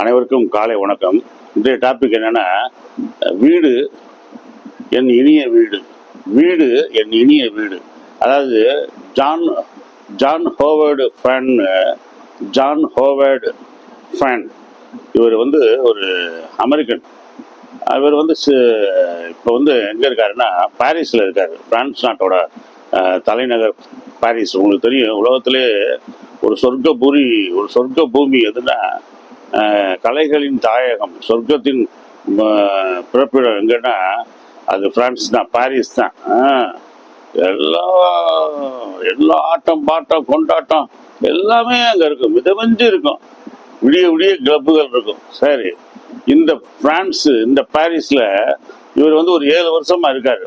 அனைவருக்கும் காலை வணக்கம். இன்றைய டாபிக் என்னென்னா வீடு என் இனிய வீடு. வீடு என் இனிய வீடு. அதாவது John John Howard fan John Howard fan இவர் வந்து ஒரு அமெரிக்கன். இவர் வந்து இப்போ வந்து எங்கே இருக்காருன்னா பாரிஸில் இருக்கார். பிரான்ஸ் நாட்டோட தலைநகர் பாரிஸ். உங்களுக்கு தெரியும் உலகத்திலே ஒரு சொர்க்க பூரி ஒரு சொர்க்க பூமி எதுன்னா கலைகளின் தாயகம் சொர்க்கத்தின் பிறப்பிடம் எங்கன்னா அது பிரான்ஸ் தான் பாரிஸ் தான். எல்லா எல்லா ஆட்டம் பாட்டம் கொண்டாட்டம் எல்லாமே அங்கே இருக்கும். மிதமஞ்சு இருக்கும். விடிய விடிய கிளப்புகள் இருக்கும். சரி இந்த பிரான்ஸு இந்த பாரிஸில் இவர் வந்து ஒரு ஏழு வருஷமாக இருக்கார்.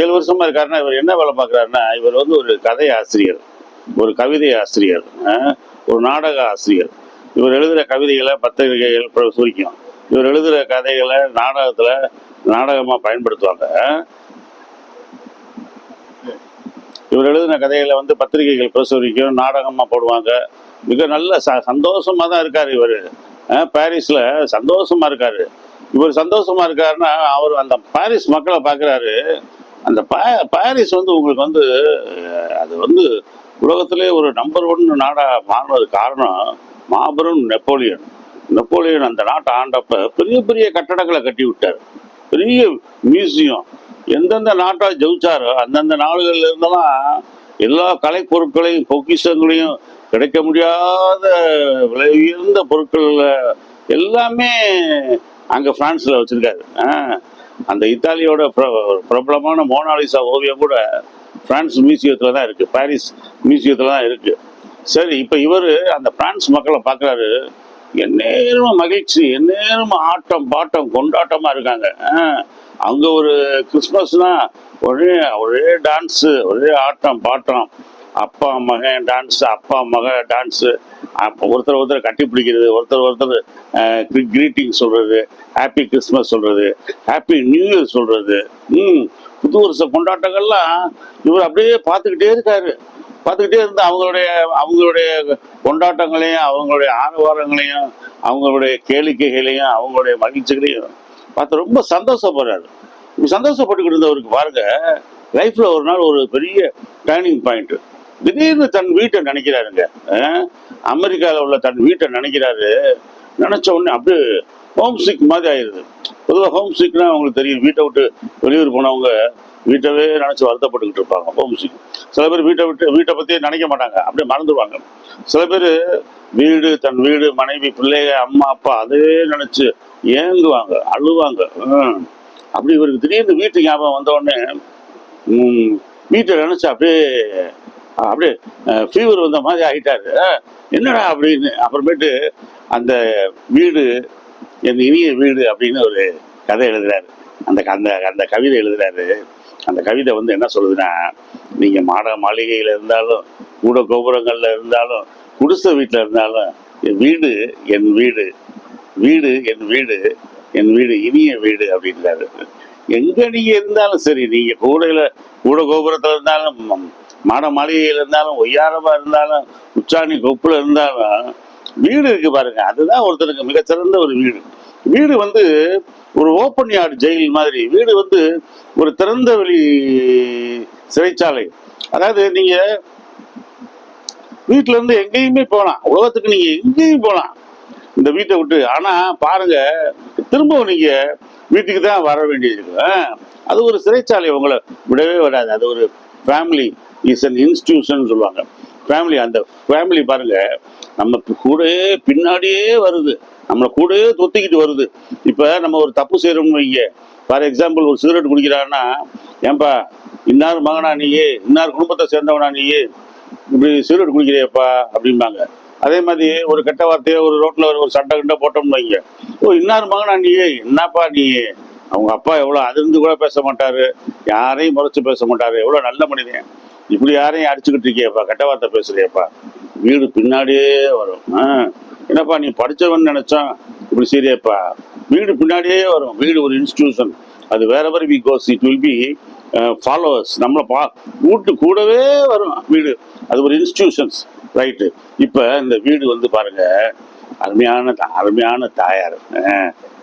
ஏழு வருஷமாக இருக்காருன்னா இவர் என்ன வேலை பார்க்குறாருன்னா இவர் வந்து ஒரு கதை ஆசிரியர் ஒரு கவிதை ஆசிரியர் ஒரு நாடக ஆசிரியர். இவர் எழுதுகிற கவிதைகளை பத்திரிகைகள் பிரசுரிக்கும் இவர் எழுதுகிற கதைகளை நாடகத்துல நாடகமா பயன்படுத்துவாங்க. இவர் எழுதின கதைகளை வந்து பத்திரிகைகள் பிரசுரிக்கும் நாடகமா போடுவாங்க. மிக நல்ல ச சந்தோஷமா தான் இருக்கார் இவர். பாரிஸ்ல சந்தோஷமா இருக்காரு. இவர் சந்தோஷமா இருக்காருன்னா அவர் அந்த பாரிஸ் மக்களை பார்க்குறாரு அந்த பா பாரிஸ் வந்து உங்களுக்கு வந்து அது வந்து உலகத்திலே ஒரு நம்பர் ஒன் நாடாக மாறினது காரணம் மாபெரும் நெப்போலியன். நெப்போலியன் அந்த நாட்டை ஆண்டப்ப பெரிய பெரிய கட்டடங்களை கட்டி விட்டார் பெரிய மியூசியம். எந்தெந்த நாட்டா ஜெயிச்சாரோ அந்தந்த நாடுகள்ல இருந்தெல்லாம் எல்லா கலை பொருட்களையும் பொக்கிஷங்களையும் கிடைக்க முடியாத விலை உயர்ந்த பொருட்கள் எல்லாமே அங்கே ஃப்ரான்ஸில் வச்சுருக்காரு. அந்த இத்தாலியோட பிர- பிரபலமான மோனாலிசா ஓவியம் கூட ஃப்ரான்ஸ் மியூசியத்தில் தான் இருக்குது பாரிஸ் மியூசியத்தில் தான் இருக்குது சரி இப்போ இவர் அந்த பிரான்ஸ் மக்களை பார்க்கறாரு எந்நேரமும் மகிழ்ச்சி எந்நேரமும் ஆட்டம் பாட்டம் கொண்டாட்டமாக இருக்காங்க. அங்கே ஒரு கிறிஸ்மஸ்னால் ஒரே ஒரே டான்ஸு ஒரே ஆட்டம் பாட்டம். அப்பா மகன் டான்ஸ் அப்பா மகன் டான்ஸு ஒருத்தர் ஒருத்தர் கட்டி பிடிக்கிறது ஒருத்தர் ஒருத்தர் கிரீட்டிங் சொல்கிறது ஹாப்பி கிறிஸ்மஸ் சொல்கிறது ஹாப்பி நியூ இயர் சொல்கிறது ம் புது வருஷ கொண்டாட்டங்கள்லாம் இவர் அப்படியே பார்த்துக்கிட்டே இருக்காரு. பார்த்துக்கிட்டே இருந்து அவங்களுடைய அவங்களுடைய கொண்டாட்டங்களையும் அவங்களுடைய ஆரவாரங்களையும் அவங்களுடைய கேளிக்கைகளையும் அவங்களுடைய மகிழ்ச்சிகளையும் பார்த்து ரொம்ப சந்தோஷப்படுறாரு. இப்படி சந்தோஷப்பட்டுக்கிட்டு இருந்தவருக்கு பாருங்க லைஃப்ல ஒரு நாள் ஒரு பெரிய டேர்னிங் பாயிண்ட் திடீர்னு தன் வீட்டை நினைக்கிறாருங்க. அமெரிக்காவில் உள்ள தன் வீட்டை நினைக்கிறாரு. நினைச்ச உடனே அப்படியே ஹோம் சிக் மாதிரி ஆயிடுது பொதுவாக ஹோம் சிக்னா அவங்களுக்கு தெரியும். வீட்டை விட்டு வெளியூர் போனவங்க வீட்டவே நினைச்சு வருத்தப்பட்டுக்கிட்டு இருப்பாங்க. ஹோம் சிக் சில பேர் வீட்டை விட்டு வீட்டை பற்றியே நினைக்க மாட்டாங்க. அப்படியே மறந்துடுவாங்க சில பேர் வீடு தன் வீடு மனைவி பிள்ளைங்க அம்மா அப்பா அதே நினைச்சு ஏங்குவாங்க அழுவாங்க. அப்படி இவருக்கு திடீர்னு வீட்டு ஞாபகம் வந்தோடனே வீட்டை நினைச்சு அப்படியே அப்படியே ஃபீவர் வந்த மாதிரி ஆகிட்டாரு என்னடா அப்படின்னு அப்புறமேட்டு அந்த வீடு என் இனிய வீடு அப்படின்னு ஒரு கதை எழுதுறாரு. அந்த அந்த அந்த கவிதை எழுதுறாரு. அந்த கவிதை வந்து என்ன சொல்லுதுன்னா நீங்க மாட மாளிகையில் இருந்தாலும் கூட கோபுரங்கள்ல இருந்தாலும் குடிசை வீட்டுல இருந்தாலும் என் வீடு என் வீடு வீடு என் வீடு என் வீடு இனிய வீடு அப்படின்றாரு. எங்க நீங்க இருந்தாலும் சரி நீங்க கூடையில் கூட கோபுரத்துல இருந்தாலும் மாட மாளிகையில் இருந்தாலும் ஒய்யாரமாக இருந்தாலும் உச்சாணி கொப்பில் இருந்தாலும் வீடு இருக்கு பாருங்க. அதுதான் ஒருத்தருக்கு மிகச்சிறந்த ஒரு வீடு. வீடு வந்து ஒரு ஓப்பன் யார்டு ஜெயில் மாதிரி. வீடு வந்து ஒரு திறந்த வெளி சிறைச்சாலை. அதாவது நீங்க வீட்டுல இருந்து எங்கேயுமே போகலாம். உலகத்துக்கு நீங்க எங்கேயும் போகலாம். இந்த வீட்டை விட்டு. ஆனா பாருங்க திரும்பவும் நீங்க வீட்டுக்கு தான் வர வேண்டியது அது ஒரு சிறைச்சாலை. உங்களை விடவே விடாது அது ஒரு ஃபேமிலி இஸ் அன் இன்ஸ்டியூஷன் சொல்லுவாங்க. ஃபேமிலி அந்த ஃபேமிலி பாருங்க நம்ம கூடயே பின்னாடியே வருது. நம்மளை கூடவே தொத்திக்கிட்டு வருது. இப்போ நம்ம ஒரு தப்பு செய்கிறோம்னு வைங்க. ஃபார் எக்ஸாம்பிள் ஒரு சிகரெட் குடிக்கிறான்னா ஏன்பா இன்னார் மகனா நீயே? இன்னார் குடும்பத்தை சேர்ந்தவனா நீயே? இப்படி சிகரெட் குடிக்கிறியப்பா? அப்படிம்பாங்க. அதே மாதிரி ஒரு கெட்ட வார்த்தையை ஒரு ரோட்டில் ஒரு சட்டை கிட்ட போட்டோம்னு வைங்க. ஓ இன்னார் மகனா நீயே? என்னப்பா நீயே அவங்க அப்பா எவ்வளோ அதிர்ந்து கூட பேச மாட்டார். யாரையும் முறைச்சு பேச மாட்டார். எவ்வளோ நல்ல மனிதன். இப்படி யாரையும் அடிச்சுக்கிட்டு இருக்கியப்பா? கெட்ட வார்த்தை பேசுறியப்பா? வீடு பின்னாடியே வரும். ஆ, என்னப்பா நீ படிச்சவன் நினைச்சான் இப்படி சரியப்பா. வீடு பின்னாடியே வரும். வீடு ஒரு இன்ஸ்டிடியூஷன் அது வேற ever we goes it will be followers நம்மளை பா வீட்டு கூடவே வரும் வீடு. அது ஒரு இன்ஸ்டிடியூஷன்ஸ் ரைட்டு இப்போ இந்த வீடு வந்து பாருங்க அருமையான தா- அருமையான தாயார்.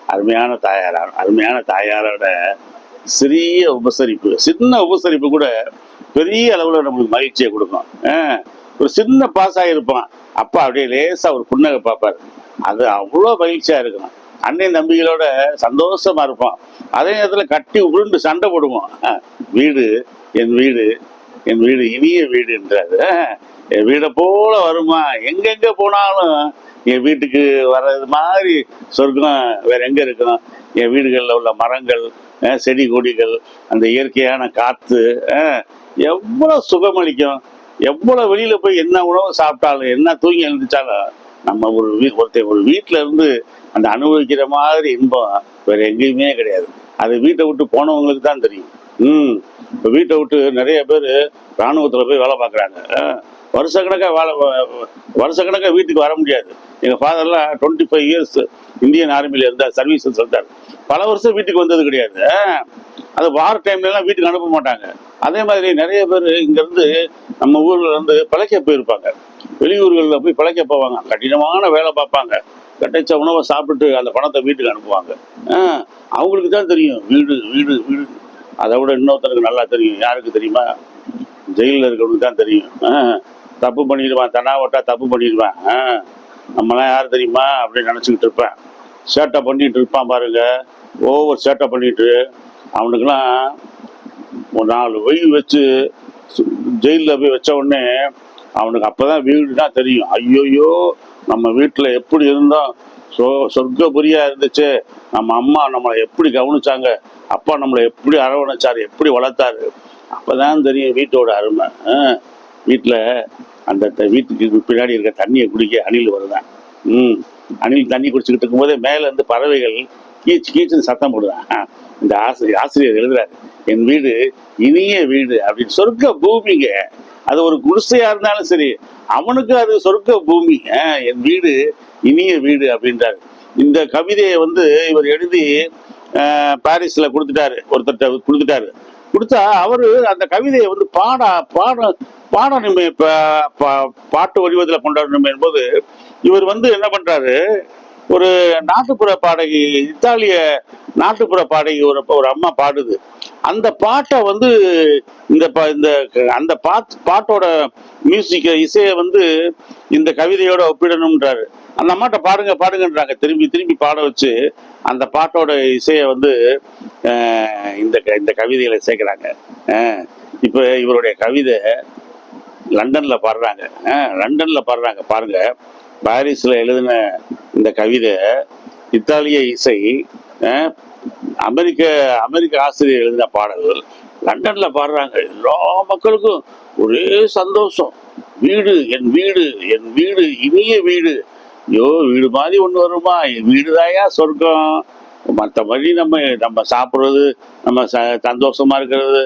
அருமையான தாயார் அருமையான தாயாரோட சிறிய உபசரிப்பு சின்ன உபசரிப்பு கூட பெரிய அளவில் நம்மளுக்கு மகிழ்ச்சியை கொடுக்கும். ஆ ஒரு சின்ன பாஸ் ஆகியிருப்பான் அப்பா அப்படியே லேசாக ஒரு புன்னகை பார்ப்பாரு. அது அவ்வளோ மகிழ்ச்சியாக இருக்கும் அண்ணன் தம்பிகளோட சந்தோஷமா இருப்பான். அதே நேரத்தில் கட்டி உருண்டு சண்டை போடுவோம் வீடு என் வீடு என் வீடு இனிய வீடுன்றாரு அஹ், என் வீடை போல வருமா? எங்கெங்க போனாலும் என் வீட்டுக்கு வர்றது மாதிரி சொர்க்கம் வேற எங்க இருக்கணும்? என் வீடுகளில் உள்ள மரங்கள் செடி கொடிகள் அந்த இயற்கையான காற்று எவ்வளோ சுகமளிக்கும். எவ்வளவு வெளியில போய் என்ன உணவு சாப்பிட்டாலும் என்ன தூங்கி எழுந்துச்சாலும் நம்ம ஒரு வீ ஒருத்தர் ஒரு வீட்டுல இருந்து அந்த அனுபவிக்கிற மாதிரி இன்பம் வேற எங்கேயுமே கிடையாது. அது வீட்டை விட்டு போனவங்களுக்கு தான் தெரியும். ம். இப்போ வீட்டை விட்டு நிறைய பேர் இராணுவத்தில் போய் வேலை பார்க்குறாங்க. வருஷக்கணக்காக வாழ வருஷக்கணக்காக வீட்டுக்கு வர முடியாது. எங்கள் ஃபாதர்லாம் டுவெண்ட்டி ஃபைவ் இயர்ஸ் இந்தியன் ஆர்மியில் இருந்தார் சர்வீஸ் இருந்தார். பல வருஷம் வீட்டுக்கு வந்தது கிடையாது. அது வார டைம்லலாம் வீட்டுக்கு அனுப்ப மாட்டாங்க. அதே மாதிரி நிறைய பேர் இங்கேருந்து நம்ம ஊர்ல இருந்து பிழைக்க போயிருப்பாங்க. வெளியூர்களில் போய் பிழைக்க போவாங்க. கடினமான வேலை பார்ப்பாங்க. கிடைச்ச உணவை சாப்பிட்டு அந்த பணத்தை வீட்டுக்கு அனுப்புவாங்க. அவங்களுக்கு தான் தெரியும். வீடு வீடு வீடு. அதை விட இன்னொருத்தருக்கு நல்லா தெரியும். யாருக்கு தெரியுமா? ஜெயிலில் இருக்கிறவங்களுக்கு தான் தெரியும். தப்பு பண்ணிடுவான் தனாவட்டா தப்பு பண்ணிடுவான். நம்மளாம் யார் தெரியுமா? அப்படின்னு நினச்சிக்கிட்டு இருப்பேன். சேட்டை பண்ணிட்டு இருப்பான் பாருங்க. ஓவர் சேட்டை பண்ணிட்டு அவனுக்கெல்லாம் ஒரு நாலு வெயில் வச்சு ஜெயிலில் போய் வச்ச உடனே அவனுக்கு அப்போ தான் வீடுனா தெரியும். ஐயோயோ நம்ம வீட்டில் எப்படி இருந்தோம்? சொ சொர்க்கபுரியாக இருந்துச்சு. நம்ம அம்மா நம்மளை எப்படி கவனிச்சாங்க? அப்பா நம்மளை எப்படி அரவணைச்சார்? எப்படி வளர்த்தாரு? அப்பதான் தெரியும் வீட்டோட அருமை. வீட்டில் அந்த வீட்டுக்கு பின்னாடி இருக்க தண்ணியை குடிக்க அணில் வருதான். ம். அணில் தண்ணி குடிச்சுக்கிட்டு இருக்கும்போதே மேல இருந்து பறவைகள் கீச்சு கீச்சுன்னு சத்தம் போடுதான் இந்த ஆசிரியர் ஆசிரியர் எழுதுறாரு என் வீடு இனிய வீடு அப்படின்னு. சொர்க்க பூமிங்க. அது ஒரு குடிசையா இருந்தாலும் சரி அவனுக்கு அது சொர்க்க பூமி. என் வீடு இனிய வீடு அப்படின்றாரு. இந்த கவிதையை வந்து இவர் எழுதி ஆ, பாரிஸ்ல கொடுத்துட்டாரு. ஒருத்தர் கொடுத்துட்டாரு. கொடுத்தா அவரு அந்த கவிதையை வந்து பாட பாட பாடணுமே பா- பா- பாட்டு வடிவத்தில் கொண்டாடணும் என்பது இவர் வந்து என்ன பண்றாரு ஒரு நாட்டுப்புற பாடகி இத்தாலிய நாட்டுப்புற பாடகி ஒரு ஒரு அம்மா பாடுது. அந்த பாட்டை வந்து இந்த இந்த அந்த பாட் பாட்டோட மியூசிக் இசையை வந்து இந்த கவிதையோட ஒப்பிடணும்ன்றாரு. அந்த அம்மாட்ட பாடுங்க பாடுங்கன்றாங்க. திரும்பி திரும்பி பாட வச்சு அந்த பாட்டோட இசையை வந்து இந்த க- இந்த கவிதைகளை சேர்க்குறாங்க. இப்போ இவருடைய கவிதை லண்டனில் பாடுறாங்க. லண்டனில் பாடுறாங்க. பாருங்க. பாரிஸில் எழுதின இந்த கவிதை இத்தாலிய இசை அமெரிக்க அமெரிக்க ஆசிரியர் எழுதின பாடல்கள் லண்டன்ல பாடுறாங்க. எல்லா மக்களுக்கும் ஒரே சந்தோஷம். வீடு என் வீடு என் வீடு இனிய வீடு. ஐயோ வீடு மாதிரி ஒன்று வருமா? என் வீடு தாயா சொர்க்கம்? மற்றபடி நம்ம நம்ம சாப்பிட்றது நம்ம ச சந்தோஷமா இருக்கிறது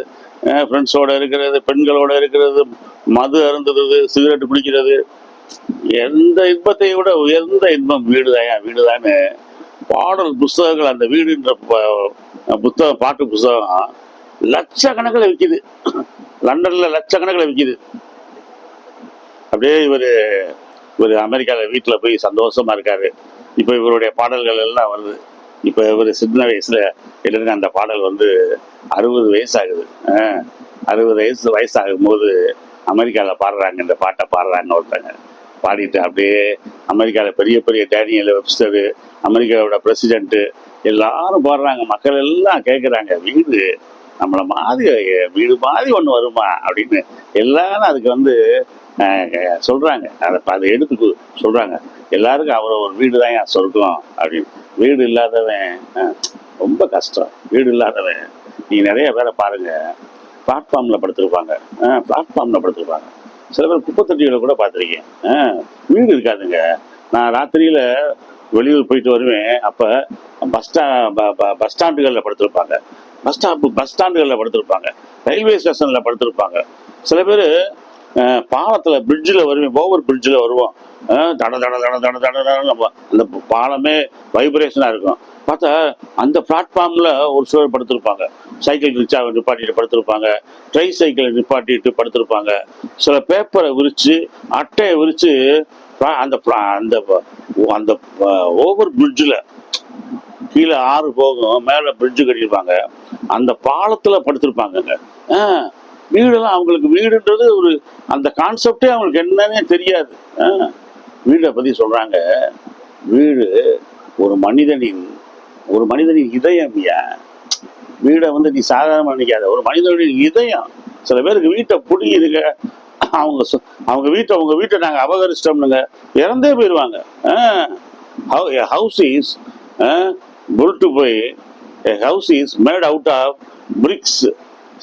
ஃப்ரெண்ட்ஸோட இருக்கிறது பெண்களோட இருக்கிறது மது அருந்துறது சிகரெட் பிடிக்கிறது எந்த இன்பத்தை விட உயர்ந்த இன்பம் வீடு தாயா வீடு தானே பாடல் புஸ்தகங்கள் அந்த வீடுன்ற புத்தகம் பாட்டு புஸ்தகம் லட்சக்கணக்கில் விற்கிது லண்டன்ல லட்சக்கணக்கில் விற்கிது அப்படியே இவர் இவர் அமெரிக்காவில் வீட்டில் போய் சந்தோஷமா இருக்காரு. இப்போ இவருடைய பாடல்கள் எல்லாம் வருது. இப்போ இவர் சின்ன வயசுல எழுதின அந்த பாடல் வந்து அறுபது வயசாகுது. ஆஹ், அறுபது வயசு வயசாகும் போது அமெரிக்காவில் பாடுறாங்க இந்த பாட்டை பாடுறாங்க ஒருத்தங்க. பாடிட்டு அப்படியே அமெரிக்காவில் பெரிய பெரிய டேனியல் வெப்ஸ்டரு அமெரிக்காவோட பிரசிடென்ட்டு எல்லாரும் பாடுறாங்க. மக்கள் எல்லாம் கேட்குறாங்க வீடு நம்மளை மாதிரி வீடு மாதிரி ஒன்று வருமா? அப்படின்னு எல்லாரும் அதுக்கு வந்து சொல்கிறாங்க அதை அதை எடுத்து சொல்கிறாங்க எல்லாருக்கும் அவரை ஒரு வீடு தான் ஏன் சொர்க்கம் அப்படின்னு. வீடு இல்லாதவன் ரொம்ப கஷ்டம். வீடு இல்லாதவன் நீங்கள் நிறைய பேரை பாருங்கள் பிளாட்ஃபார்மில் படுத்துருப்பாங்க. பிளாட்ஃபார்மில் படுத்துருப்பாங்க. சில பேர் குப்பத்தொட்டிகளை கூட பார்த்துருக்கேன். வீடு இருக்காதுங்க. நான் ராத்திரியில வெளியூர் போயிட்டு வருவேன். அப்ப பஸ் ஸ்டா பஸ் ஸ்டாண்டுகளில் படுத்திருப்பாங்க. பஸ் ஸ்டாப் பஸ் ஸ்டாண்டுகளில் படுத்திருப்பாங்க. ரயில்வே ஸ்டேஷன்ல படுத்திருப்பாங்க. சில பேர் பாலத்தில் பிரிட்ஜில் வருவேன் ஓவர் பிரிட்ஜில் வருவோம். தட தட தட தட தட நம்ம அந்த பாலமே வைப்ரேஷனாக இருக்கும். பார்த்தா அந்த பிளாட்ஃபார்மில் ஒரு சிலர் படுத்திருப்பாங்க. சைக்கிள் ரிக்ஷாவை நிப்பாட்டிட்டு படுத்திருப்பாங்க. ட்ரை சைக்கிளை நிப்பாட்டிட்டு படுத்திருப்பாங்க. சில பேப்பரை விரித்து அட்டையை விரித்து அந்த அந்த அந்த ஓவர் பிரிட்ஜில் கீழே ஆறு போகும் மேலே பிரிட்ஜு கட்டியிருப்பாங்க. அந்த பாலத்தில் படுத்திருப்பாங்கங்க. ஆ, வீடெல்லாம் அவங்களுக்கு வீடுன்றது ஒரு அந்த கான்செப்டே அவங்களுக்கு என்னன்னே தெரியாது. ஆ, வீடை பற்றி சொல்கிறாங்க வீடு ஒரு மனிதனின் ஒரு மனிதனின் இதயம் ஏன்? வீடை வந்து நீ சாதாரண நினைக்காத. ஒரு மனிதனுடைய இதயம். சில பேருக்கு வீட்டை பிடிக்குதுங்க அவங்க சொ- அவங்க வீட்டை அவங்க வீட்டை நாங்கள் அபகரிச்சிட்டோம்னுங்க. இறந்தே போயிடுவாங்க ஹவுஸ் இஸ் புல்ட்டு போய் house is made out of bricks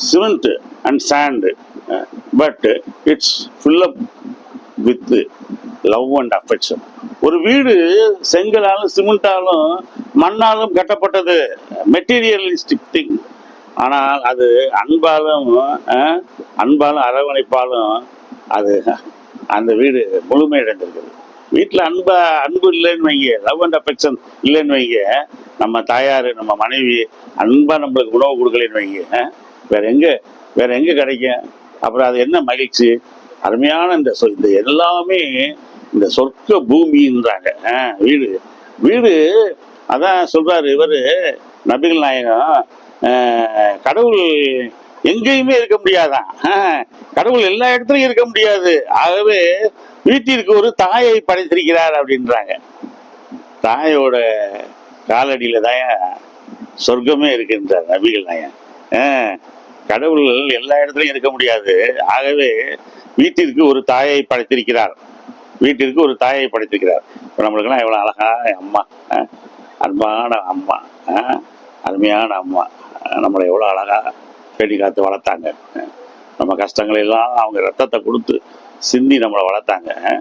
cement and sand but it's full up with love and affection ஒரு வீடு செங்கலாலும் சிமெண்டாலும் மண்ணாலும் கட்டப்பட்டது. மெட்டீரியலிஸ்டிக் திங் ஆனால் அது அன்பாலும் அன்பாலும் அரவணைப்பாலும் அது அந்த வீடு முழுமையடைந்திருக்கிறது. வீட்டில் அன்பா அன்பு இல்லைன்னு வைங்க லவ் அண்ட் அஃபெக்ஷன் இல்லைன்னு வைங்க. நம்ம தாயார் நம்ம மனைவி அன்பாக நம்மளுக்கு உணவு கொடுக்கலன்னு வைங்க வேற எங்க வேற எங்க கிடைக்கும்? அப்புறம் அது என்ன மகிழ்ச்சி? அருமையான இந்த சொல் இந்த எல்லாமே இந்த சொர்க்க பூமின்றாங்க. வீடு. வீடு அதான் சொல்றாரு இவரு நபிகள் நாயகம். கடவுள் எங்கேயுமே இருக்க முடியாதான். கடவுள் எல்லா இடத்துலயும் இருக்க முடியாது. ஆகவே வீட்டிற்கு ஒரு தாயை படைத்திருக்கிறார் அப்படின்றாங்க. தாயோட காலடியில தான் சொர்க்கமே இருக்குன்றார் நபிகள் நாயகம். ஆஹ் கடவுள் எல்லா இடத்துலையும் இருக்க முடியாது. ஆகவே வீட்டிற்கு ஒரு தாயை படைத்திருக்கிறார். வீட்டிற்கு ஒரு தாயை படைத்திருக்கிறார். இப்போ நம்மளுக்கெல்லாம் எவ்வளோ அழகா அம்மா அன்பான அம்மா அருமையான அம்மா நம்மளை எவ்வளோ அழகாக பேடி காத்து வளர்த்தாங்க. நம்ம கஷ்டங்களை எல்லாம் அவங்க ரத்தத்தை கொடுத்து சிந்தி நம்மளை வளர்த்தாங்க.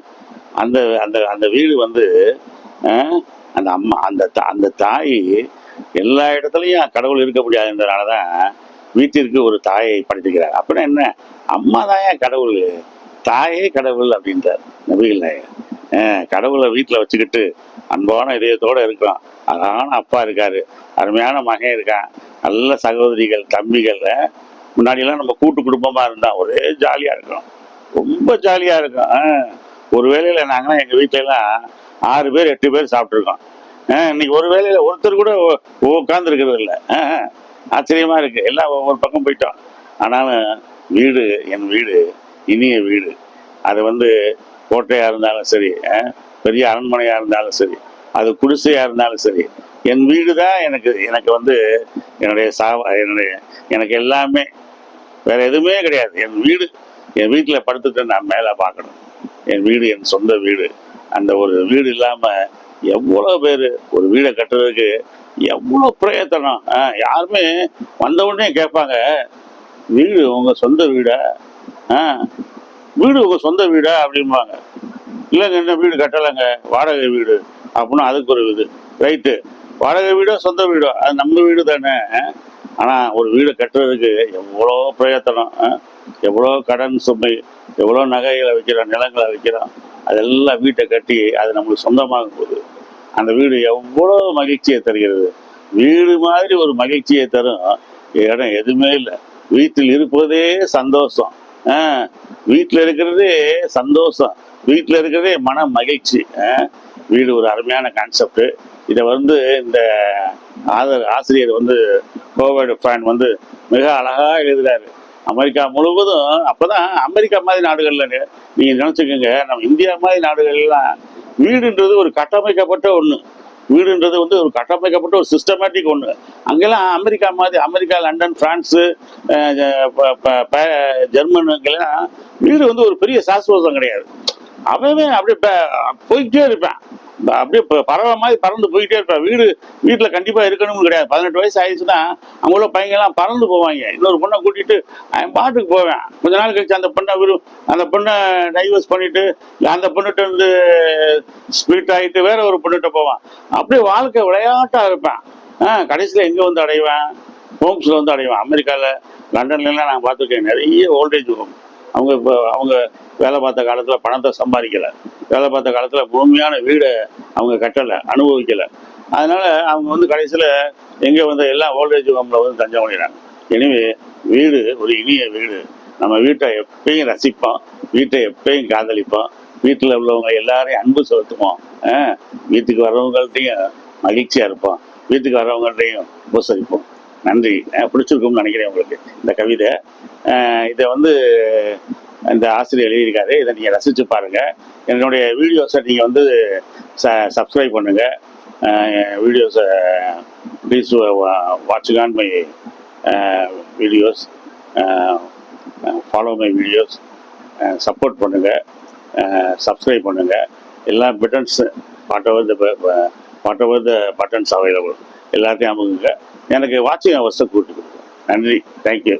அந்த அந்த அந்த வீடு வந்து அந்த அம்மா அந்த தா- அந்த தாய் எல்லா இடத்துலையும் கடவுள் இருக்க முடியாதுன்றதுனால தான் வீட்டிற்கு ஒரு தாயை படைத்துக்கிறார் அப்படின்னா என்ன? அம்மா தாயா கடவுள்? தாயே கடவுள் அப்படின்றார். நபிகள் நாயகர். கடவுளை வீட்டில் வச்சுக்கிட்டு அன்பான இதயத்தோட இருக்கிறோம் அழகான அப்பா இருக்காரு. அருமையான மகன் இருக்கான். நல்ல சகோதரிகள் தம்பிகள் முன்னாடியெல்லாம் நம்ம கூட்டு குடும்பமாக இருந்தால் ஒரே ஜாலியாக இருக்கும் ரொம்ப ஜாலியாக இருக்கும். ஒரு வேலையில் நாங்களாம் எங்கள் வீட்டிலலாம் ஆறு பேர் எட்டு பேர் சாப்பிட்ருக்கோம் இன்னைக்கு ஒரு வேலையில் ஒருத்தர் கூட உட்காந்துருக்கிறது இல்லை. ஆச்சரியமா இருக்கு. எல்லாம் ஒவ்வொரு பக்கம் போயிட்டோம். ஆனாலும் வீடு என் வீடு இனிய வீடு. அது வந்து கோட்டையா இருந்தாலும் சரி அஹ், பெரிய அரண்மனையா இருந்தாலும் சரி அது குடிசையா இருந்தாலும் சரி என் வீடு தான் எனக்கு எனக்கு வந்து என்னுடைய சா என்னுடைய எனக்கு எல்லாமே. வேற எதுவுமே கிடையாது. என் வீடு என் வீட்டில் படுத்துட்டு நான் மேலே பார்க்கணும். என் வீடு என் சொந்த வீடு. அந்த ஒரு வீடு இல்லாமல் எவ்வளோ பேர் ஒரு வீடை கட்டுறதுக்கு எவ்வளோ பிரயத்தனம்? ஆ, யாருமே வந்த உடனே கேட்பாங்க வீடு உங்கள் சொந்த வீடா? ஆ வீடு உங்கள் சொந்த வீடா? அப்படிம்பாங்க. இல்லைங்க என்ன வீடு கட்டலைங்க. வாடகை வீடு. அப்படின்னா அதுக்கு ஒரு இது. ரைட்டு. வாடகை வீடோ சொந்த வீடோ? அது நம்ம வீடு தானே. ஆனால் ஒரு வீடு கட்டுறதுக்கு எவ்வளோ பிரயத்தனம் ஆ? எவ்வளோ கடன் சுமை எவ்வளோ நகைகளை வைக்கிறோம் நிலங்களை வைக்கிறோம் அதெல்லாம் வீட்டை கட்டி அது நம்மளுக்கு சொந்தமாகும் போது. அந்த வீடு எவ்வளோ மகிழ்ச்சியை தருகிறது? வீடு மாதிரி ஒரு மகிழ்ச்சியை தரும். இடம் எதுவுமே இல்லை. வீட்டில் இருப்பதே சந்தோஷம். ஆ, வீட்டில் இருக்கிறதே சந்தோஷம். வீட்டில் இருக்கிறதே மன மகிழ்ச்சி. ஆ, வீடு ஒரு அருமையான கான்செப்ட் இதை வந்து இந்த ஆதர் ஆசிரியர் வந்து கோவிட் ஃபேன் வந்து மிக அழகாக எழுதுகிறாரு அமெரிக்கா முழுவதும் அப்பதான் அமெரிக்கா மாதிரி நாடுகள்ல நீங்க நினைச்சுக்கோங்க நம்ம இந்தியா மாதிரி நாடுகள்லாம் வீடுன்றது ஒரு கட்டமைக்கப்பட்ட ஒண்ணு. வீடுன்றது வந்து ஒரு கட்டமைக்கப்பட்ட ஒரு சிஸ்டமேட்டிக் ஒண்ணு. அங்கெல்லாம் அமெரிக்கா மாதிரி அமெரிக்கா லண்டன் பிரான்ஸு அஹ், ஜெர்மனுக்கெல்லாம் வீடு வந்து ஒரு பெரிய சாஸ்வதம் கிடையாது. அவன் அப்படியே போய்கிட்டே இருப்பேன். அப்படியே பறவை மாதிரி பறந்து போயிட்டே இருப்பான் வீடு வீட்டில் கண்டிப்பாக இருக்கணும்னு கிடையாது. பதினெட்டு வயசு ஆயிடுச்சுன்னா அவங்க உள்ள பையங்கெல்லாம் பறந்து போவாங்க. இன்னொரு பொண்ணை கூட்டிட்டு அவன் பாட்டுக்கு போவேன். கொஞ்ச நாள் கழிச்சு அந்த பொண்ணை விரு அந்த பொண்ணை டைவர்ஸ் பண்ணிட்டு அந்த பொண்ணுகிட்ட இருந்து ஸ்பிளிட் ஆகிட்டு வேற ஒரு பொண்ணுகிட்ட போவான். அப்படியே வாழ்க்கை விளையாட்டா இருப்பேன். ஆ கடைசியில் எங்கே வந்து அடைவேன்? ஹோம்ஸில் வந்து அடைவேன். அமெரிக்காவில் லண்டன்லாம் நான் பார்த்துருக்கேன். நிறைய ஓல்டேஜ் ஹோம் அவங்க இப்போ அவங்க வேலை பார்த்த காலத்தில் பணத்தை சம்பாதிக்கலை. வேலை பார்த்த காலத்தில் முழுமையான வீடை அவங்க கட்டலை அனுபவிக்கலை. அதனால் அவங்க வந்து கடைசியில் எங்கே வந்து எல்லாம் ஓல்டேஜ் ஹோமில் வந்து தஞ்சம் பண்ணிடுறாங்க எனவே வீடு ஒரு இனிய வீடு. நம்ம வீட்டை எப்பயும் ரசிப்போம் வீட்டை எப்பயும் காதலிப்போம். வீட்டில் உள்ளவங்க எல்லாரையும் அன்பு செலுத்துவோம். ஆ, வீட்டுக்கு வர்றவங்கள்ட்டையும் மகிழ்ச்சியாக இருப்போம். வீட்டுக்கு வர்றவங்கள்ட்டையும் உபசரிப்போம். நன்றி. பிடிச்சிருக்கும்னு நினைக்கிறேன் உங்களுக்கு இந்த கவிதை. இதை வந்து இந்த ஆசிரியர் எழுதியிருக்காரு. இதை நீங்கள் ரசித்து பாருங்கள் என்னுடைய வீடியோஸை நீங்கள் வந்து ச சப்ஸ்கிரைப் பண்ணுங்கள் வீடியோஸை ப்ளீஸ் வாட்சிங் on my videos follow my videos support பண்ணுங்கள் சப்ஸ்கிரைப் பண்ணுங்கள் எல்லா buttons whatever the what the buttons available எல்லாத்தையும் அமுகுங்க எனக்கு வாட்சிங் அவர்ஸை கூப்பிட்டு கொடுங்க. நன்றி. தேங்க்யூ